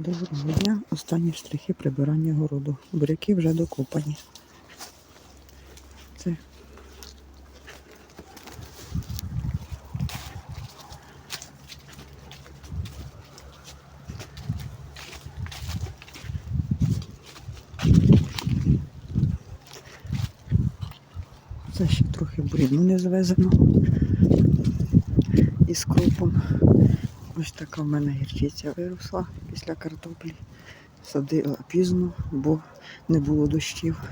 Доброго дня. Останні штрихи прибирання городу. Буряки вже докопані. Це Це ще трохи брідну не звезено. Із кропом. Ось така в мене гірчиця виросла після картоплі. Садила пізно, бо не було дощів.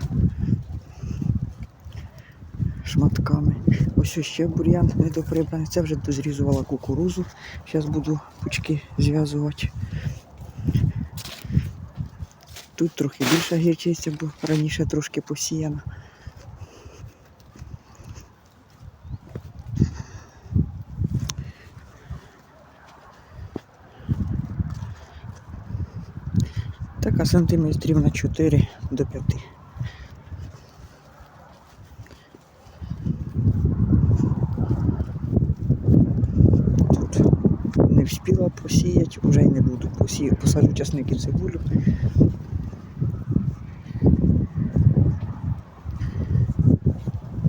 Шматками. Ось ще бур'ян недоприбраний. Це вже дозрізувала кукурузу. Зараз буду пучки зв'язувати. Тут трохи більша гірчиця, бо раніше трошки посіяна. Така сантиметрів на 4 до 5. Тут не встигла посіяти, вже й не буду. Посію, посаджу часник цибулю.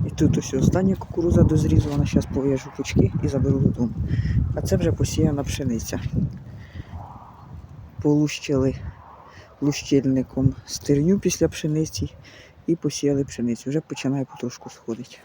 І тут ось остання кукуруза дозрізана, зараз пов'яжу пучки і заберу додому. А це вже посіяна пшениця. Полущили лущильником стерню після пшениці і посіяли пшеницю. Вже починає потрошку сходити.